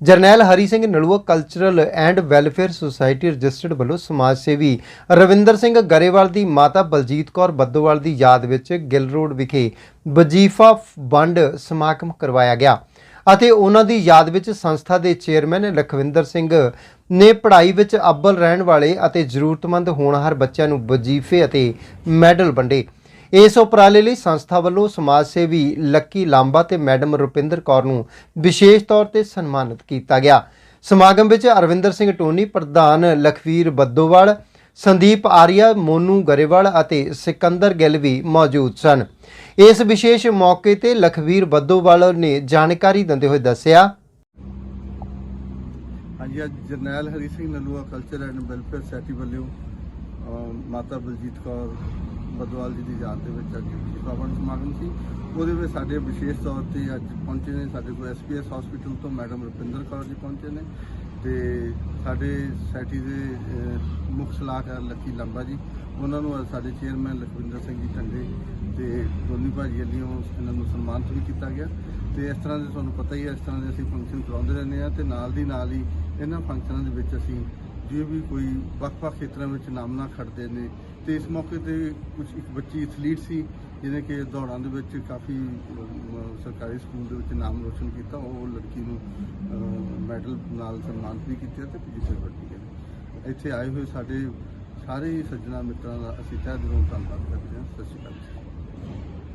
Jarnail Hari Singh Nalwa cultural and welfare society registered ਵੱਲੋਂ ਸਮਾਜ ਸੇਵੀ ਰਵਿੰਦਰ ਸਿੰਘ ਗਰੇਵਾਲ ਦੀ ਮਾਤਾ ਬਲਜੀਤ ਕੌਰ ਬੱਦੋਵਾਲ ਦੀ ਯਾਦ ਵਿੱਚ ਗਿੱਲ ਰੋਡ ਵਿਖੇ ਵਜੀਫਾ ਵੰਡ ਸਮਾਗਮ ਕਰਵਾਇਆ ਗਿਆ ਅਤੇ ਉਹਨਾਂ ਦੀ ਯਾਦ ਵਿੱਚ ਸੰਸਥਾ ਦੇ ਚੇਅਰਮੈਨ ਲਖਵਿੰਦਰ ਸਿੰਘ ਨੇ ਪੜ੍ਹਾਈ ਵਿੱਚ ਅੱਵਲ ਰਹਿਣ ਵਾਲੇ ਅਤੇ ਜ਼ਰੂਰਤਮੰਦ ਹੋਣਹਾਰ ਬੱਚਿਆਂ ਨੂੰ ਵਜੀਫੇ ਅਤੇ ਮੈਡਲ ਵੰਡੇ। ਇਸ ਉਪਰਾਲੇ ਲਈ ਸੰਸਥਾ ਵੱਲੋਂ ਸਮਾਜ ਸੇਵੀ ਲੱਕੀ ਲਾਂਬਾ ਤੇ ਮੈਡਮ ਰੁਪਿੰਦਰ ਕੌਰ ਨੂੰ ਵਿਸ਼ੇਸ਼ ਤੌਰ ਤੇ ਸਨਮਾਨਿਤ ਕੀਤਾ ਗਿਆ। ਸਮਾਗਮ ਵਿੱਚ ਅਰਵਿੰਦਰ ਸਿੰਘ ਟੋਨੀ, ਪ੍ਰਧਾਨ ਲਖਵੀਰ ਬੱਦੋਵਾਲ, ਸੰਦੀਪ ਆਰੀਆ, ਮੋਨੂ ਗਰੇਵਾਲ ਅਤੇ ਸਿਕੰਦਰ ਗਿੱਲ ਵੀ ਮੌਜੂਦ ਸਨ। ਇਸ ਵਿਸ਼ੇਸ਼ ਮੌਕੇ ਤੇ ਲਖਵੀਰ ਬੱਦੋਵਾਲ ਨੇ ਜਾਣਕਾਰੀ ਦਿੰਦੇ ਹੋਏ ਦੱਸਿਆ। ਹਾਂਜੀ, ਅੱਜ ਜਰਨੈਲ Hari Singh Nalwa culture and welfare society ਵੱਲੋਂ ਮਾਤਾ ਬਲਜੀਤ ਕੌਰ ਬਦਵਾਲ ਜੀ ਦੀ ਯਾਦ ਦੇ ਵਿੱਚ ਅੱਜ ਸਿਖਾਵਣ ਸਮਾਗਮ ਸੀ। ਉਹਦੇ ਵਿੱਚ ਸਾਡੇ ਵਿਸ਼ੇਸ਼ ਤੌਰ ਤੇ ਅੱਜ ਪਹੁੰਚੇ ਨੇ। ਸਾਡੇ ਕੋਲ ਐਸਪੀਐਸ ਹਸਪੀਟਲ ਤੋਂ ਮੈਡਮ ਰੁਪਿੰਦਰ ਕੌਰ ਜੀ ਪਹੁੰਚੇ ਨੇ ਤੇ ਸਾਡੇ ਸੋਸਾਇਟੀ ਦੇ ਮੁੱਖ ਸਲਾਹਕਾਰ ਲੱਕੀ ਲੰਬਾ ਜੀ। ਉਹਨਾਂ ਨੂੰ ਅੱਜ ਸਾਡੇ ਚੇਅਰਮੈਨ ਲਖਵਿੰਦਰ ਸਿੰਘ ਜੀ ਢੰਡੇ ਤੇ ਦੋਨੀ ਭਾਜੀ ਵੱਲੋਂ ਇਹਨਾਂ ਨੂੰ ਸਨਮਾਨਿਤ ਵੀ ਕੀਤਾ ਗਿਆ। ਤੇ ਇਸ ਤਰ੍ਹਾਂ ਦੇ ਤੁਹਾਨੂੰ ਪਤਾ ਹੀ ਹੈ, ਇਸ ਤਰ੍ਹਾਂ ਦੇ ਅਸੀਂ ਫੰਕਸ਼ਨ ਕਰਾਉਂਦੇ ਰਹਿੰਦੇ ਆ ਤੇ ਨਾਲ ਦੀ ਨਾਲ ਹੀ ਇਹਨਾਂ ਫੰਕਸ਼ਨਾਂ ਦੇ ਵਿੱਚ ਅਸੀਂ ਜੇ ਵੀ ਕੋਈ ਵੱਖ-ਵੱਖ ਖੇਤਰਾਂ ਵਿੱਚ ਨਾਮਨਾ ਖੜਦੇ ਨੇ ਤੇ ਇਸ ਮੌਕੇ ਤੇ ਕੁਝ ਇੱਕ ਬੱਚੀ ਐਥਲੀਟ ਸੀ, ਜਿਹਨੇ ਕਿ ਦੌੜਾਂ ਦੇ ਵਿੱਚ ਕਾਫੀ ਸਰਕਾਰੀ ਸਕੂਲ ਦੇ ਵਿੱਚ ਨਾਮ ਰੋਸ਼ਨ ਕੀਤਾ। ਉਹ ਲੜਕੀ ਨੂੰ ਮੈਡਲ ਨਾਲ ਸਨਮਾਨਿਤ ਵੀ ਕੀਤਾ ਤੇ ਪੋਜੀਸ਼ਨ ਵੱਡੀ ਹੈ ਇੱਥੇ ਆਏ ਹੋਏ ਸਾਡੇ ਸਾਰੇ ਹੀ ਸੱਜਣਾ ਮਿੱਤਰਾਂ ਦਾ ਅਸੀਂ ਤਹਿ ਦਿਲੋਂ ਧੰਨਵਾਦ ਕਰਦੇ ਹਾਂ। ਸਤਿ ਸ਼੍ਰੀ ਅਕਾਲ